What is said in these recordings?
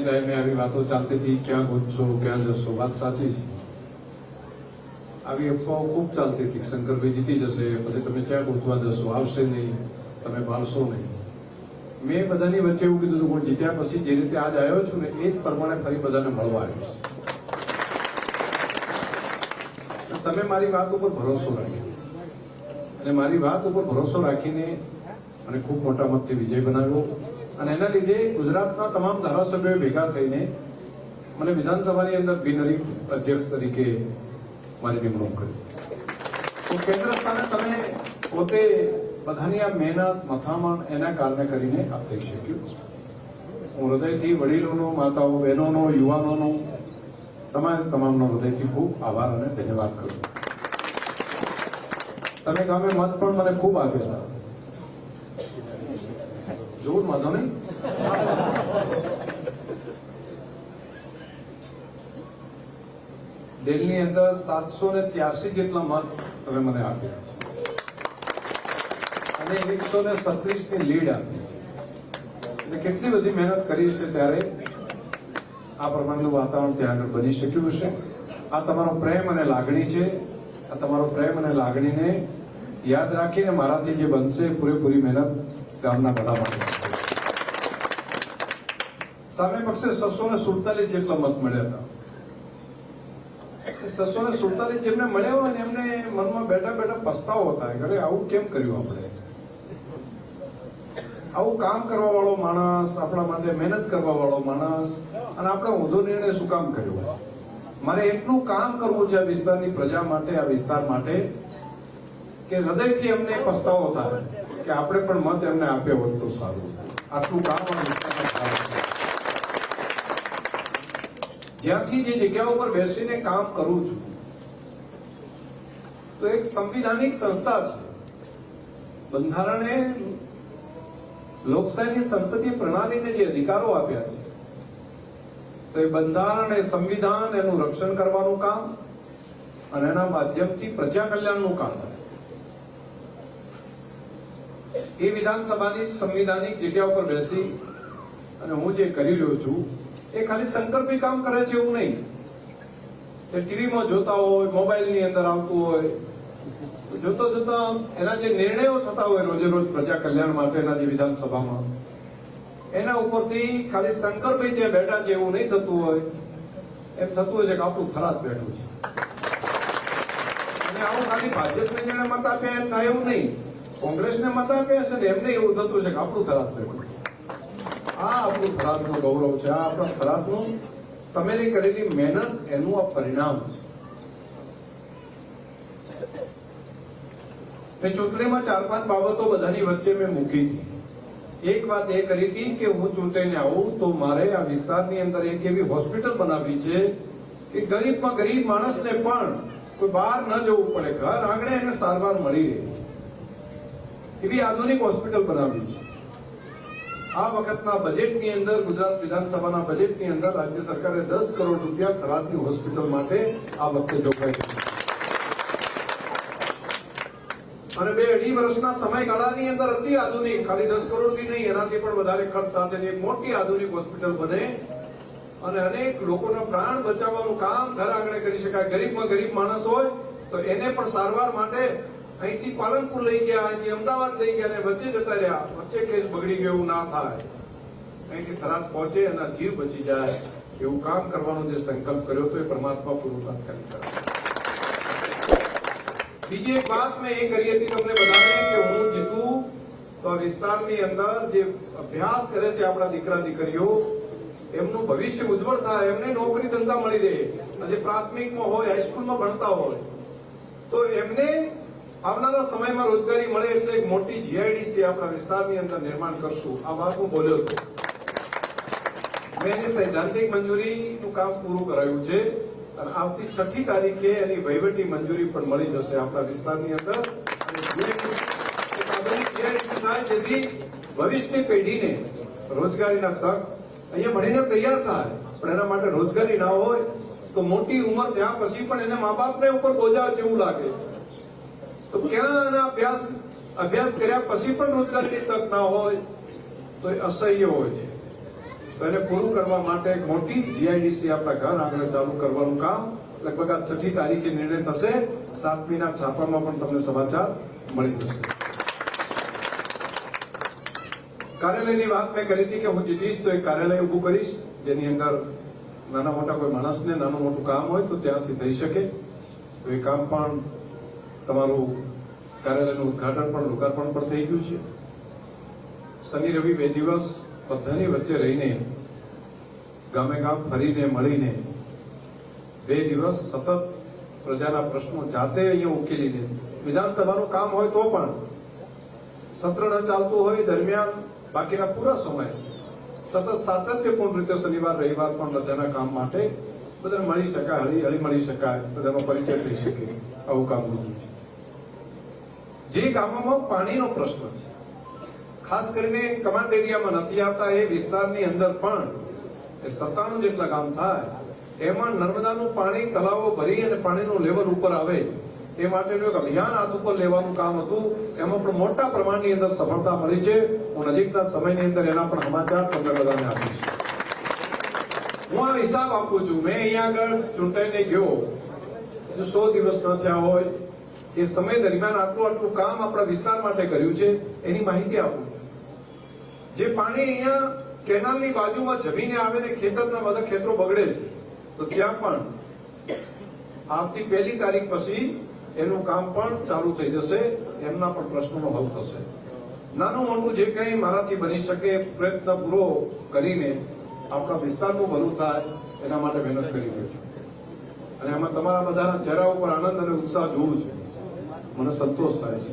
ચૂંટણી ટાઈમે આવી વાતો ચાલતી હતી, ક્યાં ગુજશો ક્યાં જશો, વાત સાચી છે. આવી અફવાઓ ખૂબ ચાલતી હતી, શંકરભાઈ જીતી જશે, પછી તમે ક્યાં ગોતવા જશો, આવશે નહીં, તમે ભાળશો નહીં. મેં બધાની વચ્ચે એવું કીધું હતું જીત્યા પછી જે રીતે આજ આવ્યો છું ને, એ જ પ્રમાણે ફરી બધાને મળવા આવ્યો છું. તમે મારી વાત ઉપર ભરોસો રાખ્યો અને મારી વાત ઉપર ભરોસો રાખીને મને ખૂબ મોટા મતથી વિજય બનાવ્યો. અને એના લીધે ગુજરાતના તમામ ધારાસભ્યો ભેગા થઈને મને વિધાનસભાની અંદર બિનહરીફ અધ્યક્ષ તરીકે મારી નિમણૂક કરી. તો કેન્દ્ર સ્થાને તમે પોતે બધાની આ મહેનત, મથામણ એના કારણે કરીને આ થઈ શક્યું. હું હૃદયથી વડીલોનો, માતાઓ, બહેનોનો, યુવાનોનો તમારે તમામનો હૃદયથી ખૂબ આભાર અને ધન્યવાદ કરું તમે ગામે મત પણ મને ખૂબ આપ્યા જોર વાંધો અંદર સાતસો ને ત્યાસી જેટલા મત તમે મને આપ્યા. અને એકસો ને સત્રીસની લીડ આપી કેટલી બધી મહેનત કરી છે ત્યારે આ પ્રમાણેનું વાતાવરણ ત્યાં આગળ બની શક્યું હશે. આ તમારો પ્રેમ અને લાગણી છે. આ તમારો પ્રેમ અને લાગણીને યાદ રાખીને મારાથી જે બનશે પૂરેપૂરી મહેનત ગામના બધા માટે. સામે પક્ષે છસો ને સુડતાલીસ જેટલા મત મળ્યા હતા. છસો ને સુડતાલીસ જેમને મળ્યા હોય ને એમને મનમાં બેઠા બેઠા પસ્તાવો કે અરે આવું કેમ કર્યું આપણે? આવું કામ કરવા વાળો માણસ, આપણા માટે મહેનત કરવા વાળો માણસ અને આપણે ઊંધો નિર્ણય શું કામ કર્યો મારે એટલું કામ કરવું છે આ વિસ્તારની પ્રજા માટે, આ વિસ્તાર માટે કે હૃદયથી એમને પસ્તાવો થાય કે આપણે પણ મત એમને આપ્યો હોત તો સારું. આટલું કામ આ. જ્યાંથી જે જગ્યા ઉપર બેસીને કામ કરું છું, તો એક સંવિધાનિક સંસ્થા છે. બંધારણે લોકશાહીની સંસદીય પ્રણાલીને જે અધિકારો આપ્યા છે, તો એ બંધારણ એ સંવિધાન, એનું રક્ષણ કરવાનું કામ અને એના માધ્યમથી પ્રજા કલ્યાણનું કામ એ વિધાનસભાની સંવિધાનિક જગ્યા ઉપર બેસી અને હું જે કરી રહ્યો છું એ ખાલી સંકલ્પી કામ કરે છે એવું નહીં. એ ટીવીમાં જોતા હોય, મોબાઈલની અંદર આવતું હોય. જોતા જોતા એના જે નિર્ણયો થતા હોય રોજે રોજ પ્રજા કલ્યાણ માટેના જે વિધાનસભામાં, એના ઉપરથી ખાલી શંકરભાઈ જે બેઠા છે એવું નહીં થતું હોય. એમ થતું હોય છે કે આપણું થરાદ બેઠું છે. અને આવું ખાલી ભાજપને જેને મત આપ્યા એમ થાય એવું નહીં. કોંગ્રેસને મત આપ્યા છે ને એમને એવું થતું છે કે આપણું થરાદ બેઠું છે. આ આપણું થરાદનું ગૌરવ છે, આ આપણા થરાદનું તમે કરેલી મહેનત, એનું આ પરિણામ છે. મેં ચૂંટણીમાં ચાર પાંચ બાબતો બધાની વચ્ચે મેં મૂકી હતી એક વાત એ કરી હતી કે હું ચૂંટણીને આવું તો મારે આ વિસ્તારની અંદર એક એવી હોસ્પિટલ બનાવવી છે કે ગરીબમાં ગરીબ માણસને પણ કોઈ બહાર ન જવું પડે, ઘર આંગણે એને સારવાર મળી રહે. એવી આધુનિક હોસ્પિટલ બનાવી છે. આ વખતના બજેટની અંદર ગુજરાત વિધાનસભાના બજેટની અંદર રાજ્ય સરકારે દસ કરોડ રૂપિયા થરાદની હોસ્પિટલ માટે આ વખતે જોગવાઈ કરી અને બે અઢી વર્ષના સમયગાળાની અંદર અતિ આધુનિક, ખાલી દસ કરોડથી નહીં, એનાથી પણ વધારે ખર્ચ સાથેની મોટી આધુનિક હોસ્પિટલ બને. અને અનેક લોકોના પ્રાણ બચાવવાનું કામ ઘર આંગણે કરી શકાય. ગરીબમાં ગરીબ માણસ હોય તો એને પણ સારવાર માટે અહીંથી પાલનપુર લઈ ગયા, અહીંથી અમદાવાદ લઈ ગયા અને વચ્ચે જતા રહ્યા. વચ્ચે કેસ બગડી ગયો એવું ના થાય. અહીંથી થરાદ પહોંચે અને જીવ બચી જાય એવું કામ કરવાનો જે સંકલ્પ કર્યો તો એ પરમાત્મા પૂરું તાત્કાલિક કરે બીજી એક વાત મેં એ કરી હતી તમને બધાને કે હું જીતું તો આ વિસ્તારની અંદર જે અભ્યાસ કરે છે આપણા દીકરા દીકરીઓ, એમનું ભવિષ્ય ઉજ્જવળ થાય, એમને નોકરી ધંધા મળી રહે આજે પ્રાથમિકમાં હોય હાઈસ્કૂલમાં ભણતા હોય, તો એમને આવનારા સમયમાં રોજગારી મળે એટલે એક મોટી જીઆઈડીસી આપણા વિસ્તારની અંદર નિર્માણ કરશું. આ વાત હું બોલ્યો છું. મેં એની સૈદ્ધાંતિક મંજૂરીનું કામ પૂરું કરાયું છે અને આવતી છઠ્ઠી તારીખે એની વહીવટી મંજૂરી પણ મળી જશે આપણા વિસ્તારની અંદર. થાય જેથી ભવિષ્યની પેઢીને રોજગારીના તક અહીંયા ભણીને તૈયાર થાય. પણ એના માટે રોજગારી ના હોય તો મોટી ઉંમર ત્યાં પછી પણ એને મા બાપને ઉપર બોજા જેવું લાગે. તો ક્યાં અભ્યાસ અભ્યાસ કર્યા પછી પણ રોજગારીની તક ના હોય, તો એ અસહ્ય હોય છે. તો એને પૂરું કરવા માટે એક મોટી જીઆઈડીસી આપણા ઘર આંગણે ચાલુ કરવાનું કામ. લગભગ આ છઠ્ઠી તારીખે નિર્ણય થશે. સાતમીના છાપામાં પણ તમને સમાચાર મળી જશે. કાર્યાલયની વાત મેં કરી હતી કે હું જીતીશ તો એક કાર્યાલય ઊભું કરીશ. જેની અંદર નાના મોટા કોઈ માણસને નાનું મોટું કામ હોય તો ત્યાંથી થઈ શકે. તો એ કામ પણ તમારું કાર્યાલયનું ઉદઘાટન પણ લોકાર્પણ પણ થઈ ગયું છે. શનિ, રવિ બે દિવસ બધાની વચ્ચે રહીને, ગામે ગામ ફરીને મળીને બે દિવસ સતત પ્રજાના પ્રશ્નો જાતે અહીંયા ઉકેલીને, વિધાનસભાનું કામ હોય તો પણ સત્ર ન ચાલતું હોય દરમિયાન બાકીના પૂરા સમય સતત સાતત્યપૂર્ણ રીતે શનિવાર, રવિવાર પણ બધાના કામ માટે બધાને મળી શકાય હળી હળી મળી શકાય, બધાનો પરિચય થઈ શકે, આવું કામ બધું છે. જે ગામોમાં પાણીનો પ્રશ્ન છે. ખાસ કરીને કમાન્ડ એરિયામાં નથી આવતા એ વિસ્તારની અંદર પણ એ સત્તાણું જેટલા ગામ થાય, એમાં નર્મદાનું પાણી તલાવો ભરી અને પાણીનું લેવલ ઉપર આવે, એ માટેનું એક અભિયાન હાથ ઉપર લેવાનું કામ હતું. એમાં પણ મોટા પ્રમાણની અંદર સફળતા મળી છે. હું નજીકના સમયની અંદર એના પણ સમાચાર તમને બધાને આપીશ. હું આ હિસાબ આપું છું. મેં અહીંયા આગળ ચૂંટાઈને ગયો. સો દિવસ ન થયા હોય. એ સમય દરમિયાન આટલું આટલું કામ આપણા વિસ્તાર માટે કર્યું છે, એની માહિતી આપું છું. જે પાણી અહીંયા કેનાલની બાજુમાં જમીને આવે ને ખેતરના બધા ખેતરો બગડે છે, તો ત્યાં પણ આવતી પહેલી તારીખ પછી એનું કામ પણ ચાલુ થઈ જશે, એમના પણ પ્રશ્નોનો હલ થશે. નાનું મોટું જે કંઈ મારાથી બની શકે, પ્રયત્ન પૂરો કરીને આપણા વિસ્તારનું ભલું થાય, એના માટે મહેનત કરી રહ્યો છું. અને એમાં તમારા બધાના ચહેરા ઉપર આનંદ અને ઉત્સાહ જોવું છે. મને સંતોષ થાય છે.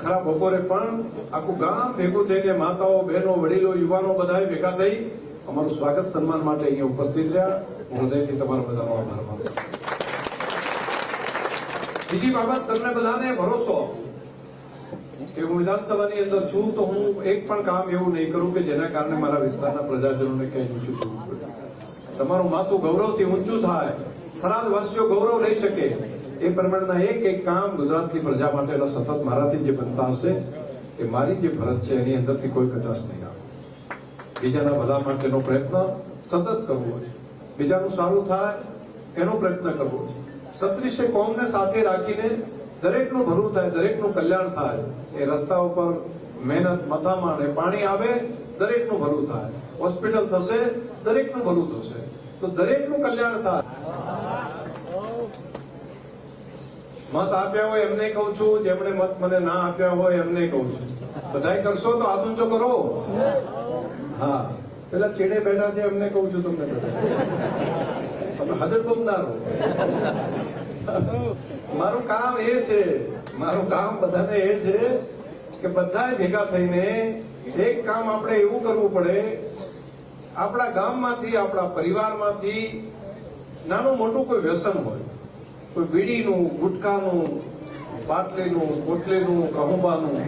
ખરા બપોરે પણ આખું ગામ ભેગું થઈને માતાઓ, બહેનો, વડીલો, યુવાનો બધા ભેગા થઈ અમારું સ્વાગત સન્માન માટે અહીંયા ઉપસ્થિત રહ્યા. હું હૃદયથી તમારા બધાનો આભાર માનું બીજી બાબત તમને બધાને ભરોસો કે હું વિધાનસભાની અંદર છું તો હું એક પણ કામ એવું નહીં કરું કે જેના કારણે મારા વિસ્તારના પ્રજાજનોને ક્યાંય ઊંચું થવું પડે. તમારું માથું ગૌરવથી ઊંચું થાય. થરાદ વાસીઓ ગૌરવ લઈ શકે. એ પ્રમાણેના એક એક કામ ગુજરાતની પ્રજા માટેના સતત મારાથી જે બનતા હશે, એ મારી જે ફરજ છે, એની અંદરથી કોઈ કચાશ નહીં આવે. બીજાના ભલા માટેનો પ્રયત્ન સતત કરવો છે બીજાનું સારું થાય, એનો પ્રયત્ન કરવો છે સત્રીસે કોમને સાથે રાખીને દરેકનું ભલું થાય, દરેકનું કલ્યાણ થાય, એ રસ્તા ઉપર મહેનત મથામણ એ પાણી આવે, દરેકનું ભલું થાય. હોસ્પિટલ થશે, દરેકનું ભલું થશે. તો દરેકનું કલ્યાણ થાય. મત આપ્યા હોય એમને કહું છું, જેમણે મત મને ના આપ્યા હોય એમને કહું છું. બધાય કરશો તો હાથ ઊંચો કરો. હા. પેલા ચેડે બેઠા છે એમને કહું છું તમને. તમે હાજર રહો મારું કામ એ છે, મારું કામ બધાને એ છે કે બધા ભેગા થઈને એક કામ આપણે એવું કરવું પડે, આપણા ગામમાંથી, આપણા પરિવારમાંથી નાનું મોટું કોઈ વ્યસન હોય. કોઈ બીડીનું ગુટકાનું, બાટલીનું, કોટલીનું કહુંબાનું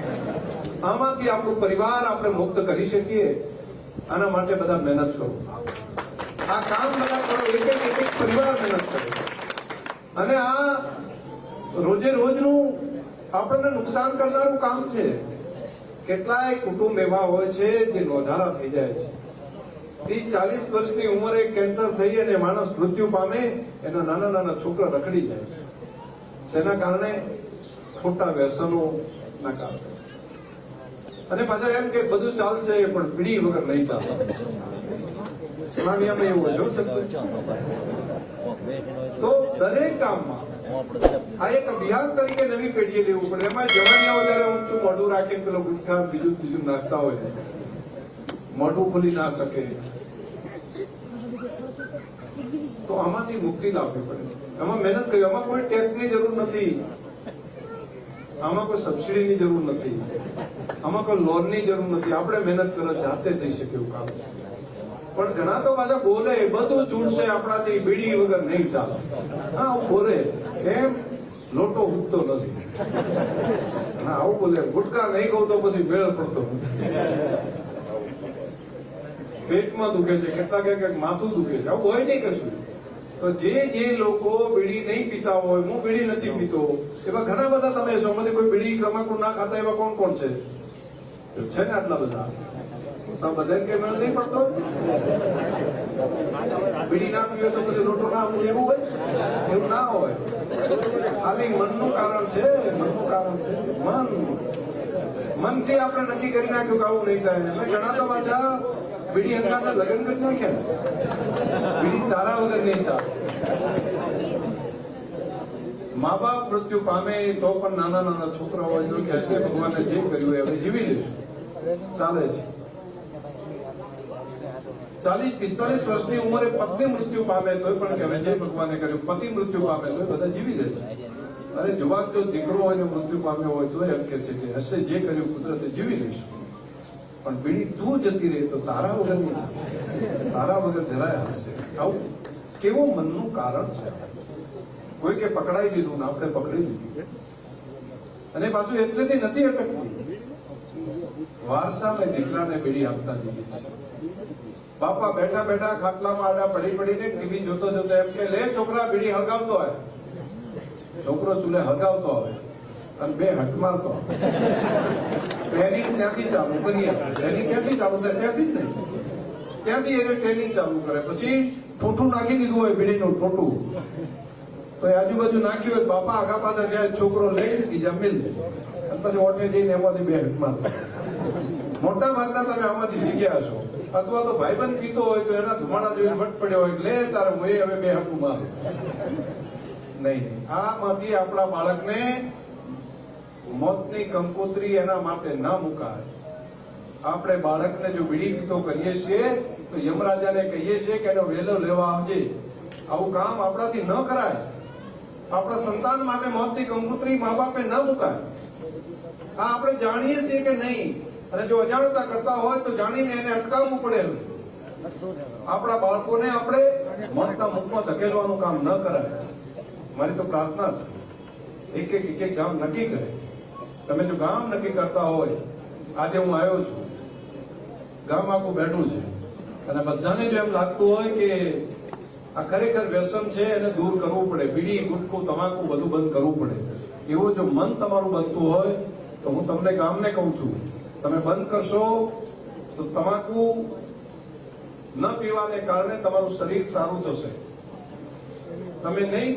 આમાંથી આપણું પરિવાર આપણે મુક્ત કરી શકીએ. આના માટે બધા મહેનત કરો. આ કામ બધા કરો, એક એક એક પરિવાર મહેનત કરે. અને આ રોજે રોજનું આપણને નુકસાન કરનારું કામ છે. કેટલાય કુટુંબ એવા હોય છે જે નોંધારા થઈ જાય છે. ત્રીસ ચાલીસ વર્ષની ઉંમરે કેન્સર થઈ અને માણસ મૃત્યુ પામે, એના નાના નાના છોકરા રખડી જાય છે. શેના કારણે? ખોટા વ્યસનો ના કારણે. અને પાછા એમ કે બધું ચાલશે, પણ પીડી વગર નહીં ચાલે. સ્લામિયામાં એવું હશે તો દરેક કામમાં આ એક અભિયાન તરીકે નવી પેઢીએ લેવું પડે. એમાં જવાનિયાઓ જયારે ઊંચું મોઢું રાખીને પેલો ગુટખા, બીજું ત્રીજું નાખતા હોય, મોઢું ખુલી ના શકે તો આમાંથી મુક્તિ લાવવી પડે. એમાં મહેનત કરી, આમાં કોઈ ટેક્સની જરૂર નથી. આમાં કોઈ સબસિડીની જરૂર નથી. આમાં કોઈ લોનની જરૂર નથી. આપણે મહેનત કરો જાતે થઈ શકે એવું કામ પણ ઘણા તો પાછા બોલે બધું છૂટશે આપણાથી, બીડી વગર નહીં ચાલે. હા બોલે, કેમ? લોટો ઉગતો નથી. હા આવું બોલે, ગુટકા નહીં કહું તો પછી મેળ પડતો નથી. પેટમાં દુખે છે, કેટલા કે માથું દુખે છે. આવું હોય નહીં કશું. તો જે જે લોકો બીડી નહીં પીતા હોય, હું બીડી નથી પીતો. એવા ઘણા બધા તમે છો મને કોઈ બીડી તમાકુ ના ખાતા, એવા કોણ કોણ છે? છે ને આટલા બધા. તો બધાને કે મેળ નહીં પડતો? બીડી ના પીવે તો પછી લોટો ના આપવું એવું હોય? એવું ના હોય. ખાલી મનનું કારણ છે, મનનું કારણ છે, મન. મનથી આપણે નક્કી કરી નાખ્યું કે નહીં થાય. ઘણા તો પાછા બીડી અંકાના લગ્ન કરી નાખ્યા બીડી તારા વગર નહીં ચાલે. મા બાપ મૃત્યુ પામે તો પણ નાના નાના છોકરા હોય તો હશે. ભગવાને જે કર્યું એ હવે જીવી લઈશું. ચાલે છે. ચાલીસ પિસ્તાલીસ વર્ષની ઉંમરે પત્ની મૃત્યુ પામે તો પણ કહેવાય જે ભગવાને કર્યું, પતિ મૃત્યુ પામે તો બધા જીવી જાય છે. અને જવાન જો દીકરો હોય મૃત્યુ પામ્યો હોય તો એમ કે છે કે હશે, જે કર્યું કુદરતે જીવી લઈશું. પણ બીડી તું જતી રહી તો તારા વગર તારા વગર જરાય હશે. આવું કેવું મનનું કારણ છે? કોઈ કે પકડાઈ દીધું ને આપણે પકડી લીધું. અને પાછું એટલેથી નથી અટકતી. વારસાને દીકરાને બીડી આપતા જઈએ બાપા બેઠા બેઠા ખાટલામાં આડા પડી પડીને ટીવી જોતો જોતો એમ કે, લે છોકરા, બીડી હળગાવતો હોય. છોકરો ચૂલે હળગાવતો આવે અને બે હટ મારતો ટ્રેનિંગ ત્યાંથી ચાલુ કરીએ. ટ્રેનિંગ ક્યાંથી ચાલુ થાય, ત્યાંથી જ નહીં. ત્યાંથી એને ટ્રેનિંગ ચાલુ કરે. પછી ઠોઠું નાખી દીધું હોય, બીડીનું ઠોઠું. તો એ આજુબાજુ નાખ્યું હોય, બાપા આગા પાછા ગયા છોકરો લઈ બીજા મિલ અને પછી ઓઠે જઈને એમાંથી બે મારતો મોટા ભાગના તમે આમાંથી શીખ્યા છો અથવા તો ભાઈબંધ પીતો હોય, તો એના ધુમાડા જોઈને વટ પડ્યો હોય લે તારે, હું હવે બે હકું મારું. નહીં. આમાંથી આપણા બાળકને મોતની કંકોત્રી એના માટે ના મુકાય. આપણે બાળકને જો બીડી પીતો કરીએ છીએ, તો યમરાજાને કહીએ છીએ કે એનો વેલો લેવા આવજે. આવું કામ આપણાથી ન કરાય. આપણા સંતાન માટે મોતની કંકોત્રી મા બાપે ન મુકાય. આ આપણે જાણીએ છીએ કે નહીં. અને જો અજાણતા કરતા હોય તો જાણીને એને અટકાવવું પડે આપણા બાળકોને આપણે મોતના મુખમાં ધકેલવાનું કામ ન કરાય. મારી તો પ્રાર્થના છે. એક એક એક એક ગામ નક્કી કરે. તમે જો ગામ નક્કી કરતા હોય, આજે હું આવ્યો છું, ગામ આખું બેઠું છે. અને બધાને જો એમ લાગતું હોય કે આ ખરેખર વ્યસન છે, એને દૂર કરવું પડે. બીડી ગુટકું તમાકુ બધું બંધ કરવું પડે. એવું જો મન તમારું બનતું હોય, તો હું તમને ગામને કહું છું, તમે બંધ કરશો તો તમાકુ ન પીવાને કારણે તમારું શરીર સારું થશે. તમે નહીં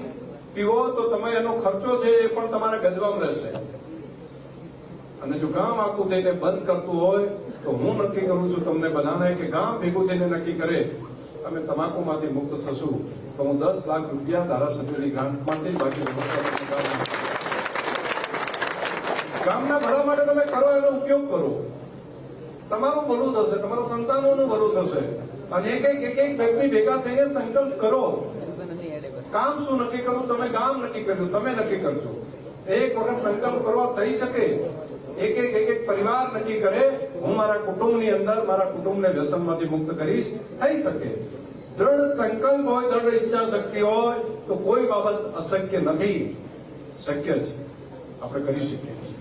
પીવો તો તમે એનો ખર્ચો છે એ પણ તમારે ગજવામાં રહેશે. અને જો ગામ આખું થઈને બંધ કરતું હોય, તો હું નક્કી કરું છું તમને બધાને કે ગામ ભેગું થઈને નક્કી કરે. અમે તમાકુમાંથી મુક્ત થશું. તો હું દસ લાખ રૂપિયા ધારાસભ્યની ગ્રાન્ટમાંથી બાકી ગામના ભલા માટે તમે કરો, એનો ઉપયોગ કરો. તમારું ભલું થશે, તમારા સંતાનોનું ભલું થશે. અને એક એક એક એક વ્યક્તિ ભેગા થઈને સંકલ્પ કરો. કામ શું નક્કી કરવું તમે ગામ નક્કી કર્યું, તમે નક્કી કરજો. એક વખત સંકલ્પ કરવા થઈ શકે. એક એક એક એક પરિવાર નક્કી કરે, હું મારા કુટુંબની અંદર, મારા કુટુંબને વ્યસનમાંથી મુક્ત કરીશ, થઈ શકે. દ્રઢ સંકલ્પ હોય, દ્રઢ ઈચ્છા શક્તિ હોય, તો કોઈ બાબત અશક્ય નથી. શક્ય છે આપણે કરી શકીએ છીએ.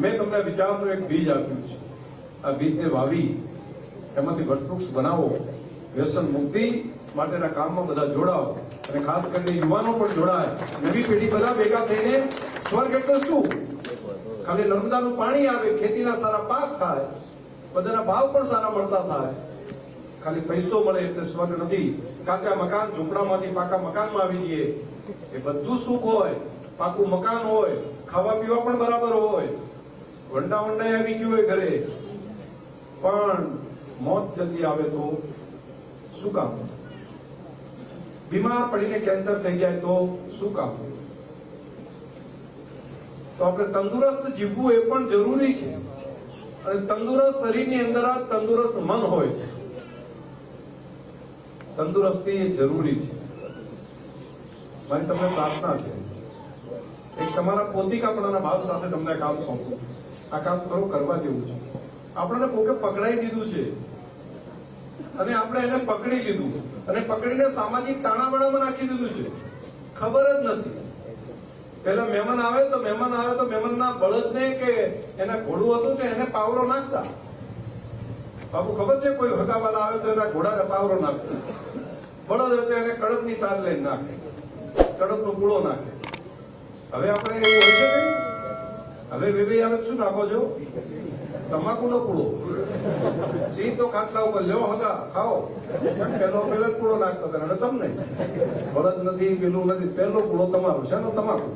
મેં તમને વિચારનું એક બીજ આપ્યું છે. આ બીજને વાવી, એમાંથી વટવૃક્ષ બનાવો, વ્યસન મુક્તિ માટેના કામમાં બધા જોડાઓ. અને ખાસ કરીને યુવાનો પણ જોડાય. નવી પેઢી બધા ભેગા થઈને સ્વર્ગ એટલે શું? ખાલી નર્મદાનું પાણી આવે, ખેતીના સારા પાક થાય, બધાના ભાવ પણ સારા મળતા થાય. ખાલી પૈસો મળે એટલે સ્વર્ગ નથી. કાચા મકાન, ઝૂંપડામાંથી પાકા મકાનમાં આવી જઈએ. એ બધું સુખ હોય, પાકું મકાન હોય, ખાવા પીવા પણ બરાબર હોય. વંડા વંડા આવી ગયું હોય ઘરે. પણ મોત જલ્દી આવે તો શું કામ? બીમાર પડીને કેન્સર થઈ જાય તો શું કામ? તો આપણે તંદુરસ્ત જીવવું એ પણ જરૂરી છે. અને તંદુરસ્ત શરીરની અંદર આ તંદુરસ્ત મન હોય છે. તંદુરસ્તી એ જરૂરી છે. મારી તમને પ્રાર્થના છે. એક તમારા પોતિકાપણાના ભાવ સાથે તમને કામ સોંપો. આ કામ કરો, કરવા જેવું છે. આપણને કોકે પકડાઈ દીધું છે. અને આપણે એને પકડી લીધું. અને પકડીને સામાજિક તાણાવાણામાં નાખી દીધું છે. ખબર જ નથી. પેલા મહેમાન આવે તો મહેમાન આવે તો મહેમાનના બળદને કે એના ઘોડું હતું કે એને પાવરો નાખતા? બાપુ ખબર છે કોઈ હકાવાલા આવે તો એના ઘોડાને પાવરો નાખતા બળદ હોય તો એને કડકની સાર લઈને નાખે. કડકનો પૂળો નાખે. હવે આપણે એવું હોય છે હવે વેવે આવે શું નાખો છો? તમાકુનો પૂળો સી તો ખાટલા ઉપર લેવો હતા ખાઓ. એમ પેલો પેલા પૂળો નાખતા હતા તમને. બળદ નથી, પેલું નથી, પહેલો પૂળો તમારો શેનો તમાકુ